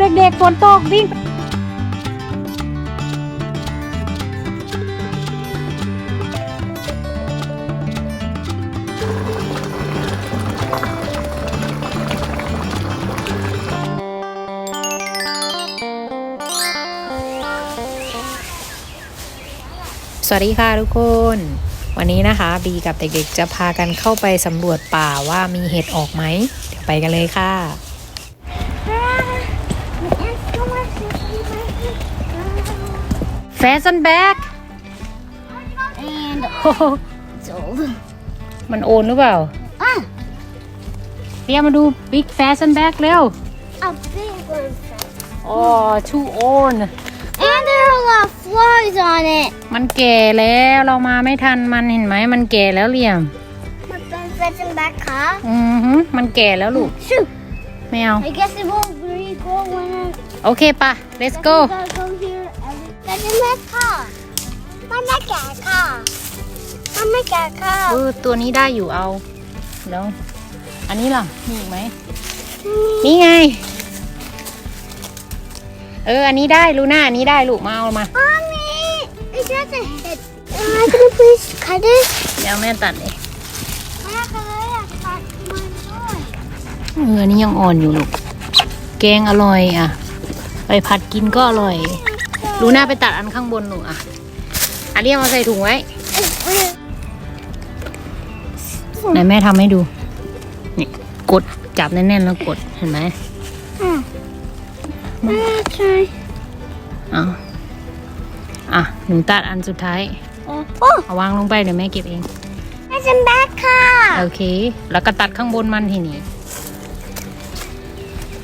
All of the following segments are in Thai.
เด็กๆฝนตกวิ่งสวัสดีค่ะทุกคน วันนี้นะคะ บีกับเด็กๆ จะพากันเข้าไปสำรวจป่าว่ามีเห็ดออกไหม เดี๋ยวไปกันเลยค่ะ Fasten back And โอ้โห it's old. มันโอนหรือเปล่า Ah, เรียกมาดู big fasten back เร็ว a big one. อ๋อ too old And there are a lot of flies on it. มันแก่แล้วเรามาไม่ทันมันเห็นไหมมันแก่แล้วเรียม But then fetching back, huh? อือฮึมันแก่แล้วลูก Shoot. ไม่เอา I guess it won't really go when I โอเคปะ let's go We gotta go here. Every... Fetching back, huh? Mama cat, huh? Mama cat, เอ huh? อตัวนี้ได้อยู่เอาแล้วอันนี้ล่ะมีอีกไหมนี่ไง เออ อันนี้ได้ลูน่าอันนี้ได้ลูกมาเอามา Mommy, it's just a head. Am I gonna please cut it? เดี๋ยวแม่ตัดเลย Mama, can I cut my toy? เอออันนี้ยังอ่อนอยู่ลูกแกงอร่อยอะ ไปผัดกินก็อร่อย ลูน่าไปตัดอันข้างบนหนูอะอันนี้เอาใส่ถุงไว้ไหนแม่ทำให้ดู นี่กดจับแน่นๆแล้วกดเห็นไหม Mama, try. เอาอะหนูตัดอันสุดท้าย Oh, เอาวางลงไปเดี๋ยวแม่เก็บเอง fetching back, huh? โอเค แล้วก็ตัดข้างบนมันทีนี้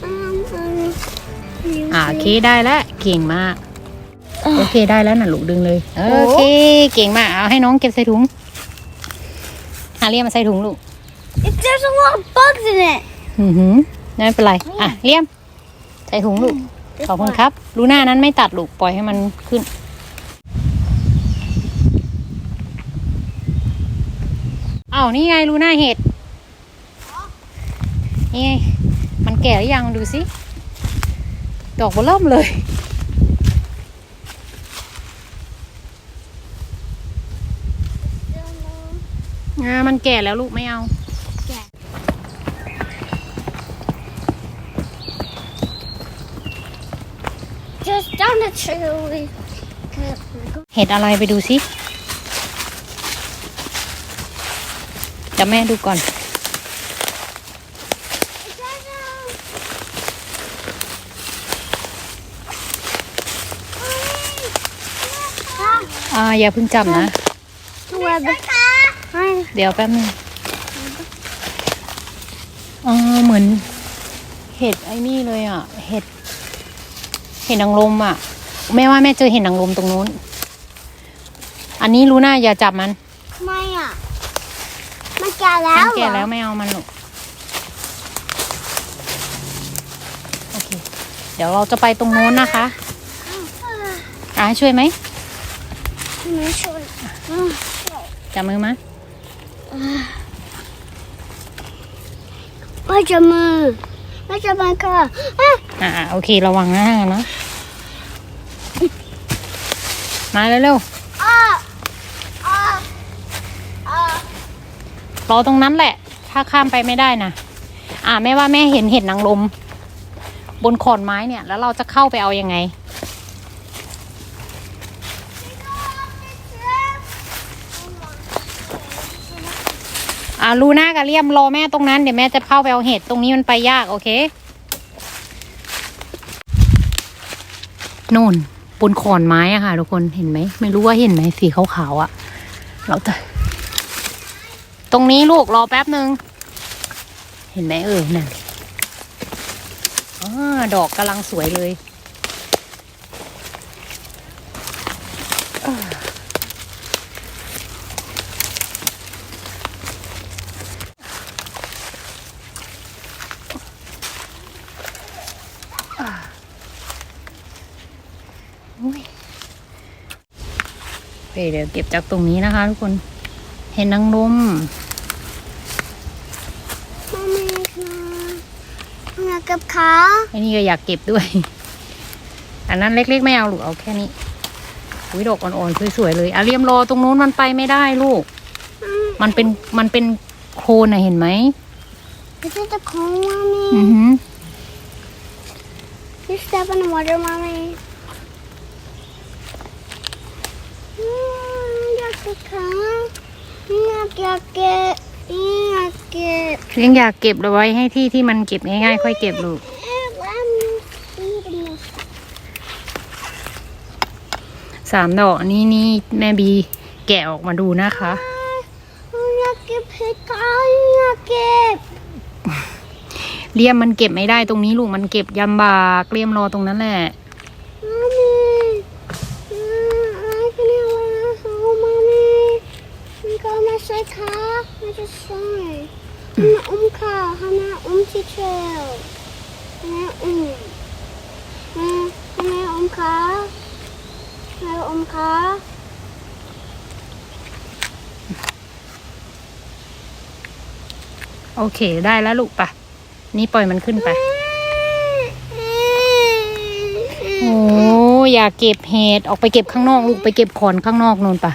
Um, um, อ่าโอเคได้แล้วเก่งมาก โอเคได้แล้วน่ะลูกดึงเลย โอเค เก่งมาก เอาให้น้องเก็บใส่ถุง หาเรียมมาใส่ถุงลูก If there's a lot of bugs in it. อือหือไม่เป็นไร อะเลี่ยม ใส่ถุงลูก ขอบคุณครับ ลูน่านั้นไม่ตัดลูก ปล่อยให้มันขึ้นอ้าวนี่ไงลูน่าเห็ด นี่ไงมันแก่หรือยังดูสิ ดอกเบอเริ่มเลย อ่ามันแก่แล้วลูกไม่เอา Just down the tree. เห็ดอะไรไปดูสิจะแม่ดูก่อน อ่าอย่าเพิ่งจับนะ เดี๋ยวแป๊บนึงอ๋อเหมือน เห็ดไอ้นี่เลยอะ เห็ด เห็ดนางรมอะ แม่ว่าแม่เจอเห็ดนางรมตรงนู้น อันนี้รู้นะอย่าจับมันทำไมอะ มันแก่แล้มันวแก่เหรแล้วอไม่เอามันหรอกโอเค เดี๋ยวเราจะไปตรงนู้นนะคะอ่าช่วยไหมไม่ช่วยจับมือมา ไม่จะมือไม่จะมือค่ะอะอ่าโอเคระวังหนะนะมาเร็วอะอะอะๆรอตรงนั้นแหละ ถ้าข้ามไปไม่ได้นะอ่าแม่ว่าแม่เห็นเห็ดนางรมบนขอนไม้เนี่ย แล้วเราจะเข้าไปเอายังไง อ่าลูน่ากับเลี่ยมรอแม่ตรงนั้นเดี๋ยวแม่จะเข้าไปเอาเห็ดตรงนี้มันไปยากโอเคนู่นบนขอนไม้อะค่ะ ทุกคนเห็นไหม ไม่รู้ว่าเห็นไหมสีขาวๆอะเราจะตรงนี้ลูกรอแป๊บหนึ่งเห็นไหมเออนั่นอดอกกำลังสวยเลย เคเดี๋ยวเก็บจากตรงนี้นะคะทุกคน เห็นนางรมมาแม่ค่ะแม่กับขาไอ้นี่ก็อยากเก็บด้วย อันนั้นเล็กๆไม่เอาลูกเอาแค่นี้วิดอกอ่อนๆสวยๆเลยอาเรียมรอตรงนู้นมันไปไม่ได้ลูก มันเป็นมันเป็นโคลนอะเห็นไหม This is the cone, mommy. อือหือ You step in the water, mommy. Mm, Yuck, yuck, yuck, yuck, yuck, yuck. ยังอยากเก็บเอาไว้ให้ที่ที่มันเก็บง่ายๆ ค่อยเก็บลูก I'm eating this. สามดอกอันนี้นี่แม่บีแกะออกมาดูนะคะ Yuck, pick on, yuck. เลียมมันเก็บไม่ได้ตรงนี้ลูกมันเก็บยำบากเลียมรอตรงนั้นแหละ Mommy. I can hear oh, mommy. I'm gonna say car. I just saw it. Hana um car. Hana um teacher. Hana um. Hana um car. Hana um car. โอเคได้แล้วลูกปะนี่ปล่อยมันขึ้นไป โอ้อยากเก็บเห็ดออกไปเก็บข้างนอกลูกไปเก็บขอนข้างนอกนู่นปะ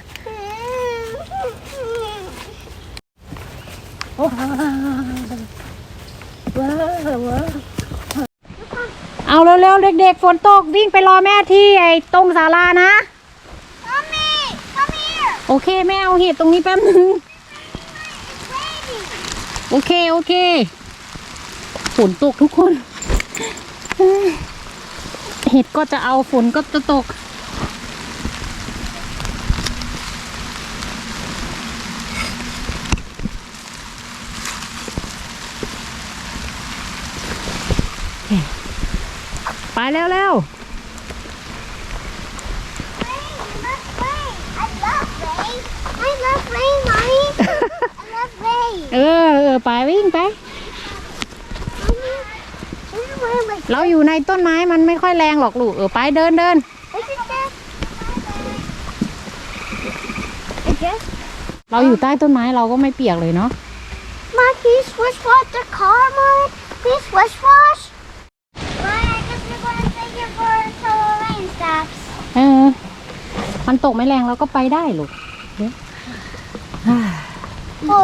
เอาเร็วๆเด็กๆฝนตกวิ่งไปรอแม่ที่ไอ้ตรงศาลานะ Mommy, come here. โอเคแม่เอาเห็ดตรงนี้แป๊บนึงโอเคโอเคฝนตกทุกคนเฮ้ยเห็ดก็จะเอาฝนก็จะตก ไปเร็ว Rain, let's rain. I love rain. I love rain, mommy. I love rain. ๆเออเออไปวิ่งไป Mommy, this is where my เราอยู่ในต้นไม้มันไม่ค่อยแรงหรอกลูก เออไปเดินเดิน This is the. I guess. เราอยู่ใต้ต้นไม้เราก็ไม่เปียกเลยเนาะ Mom, please wash wash the car, Mom. Please wash wash. เออ มันตกไม่แรงเราก็ไปได้ลูก โอ้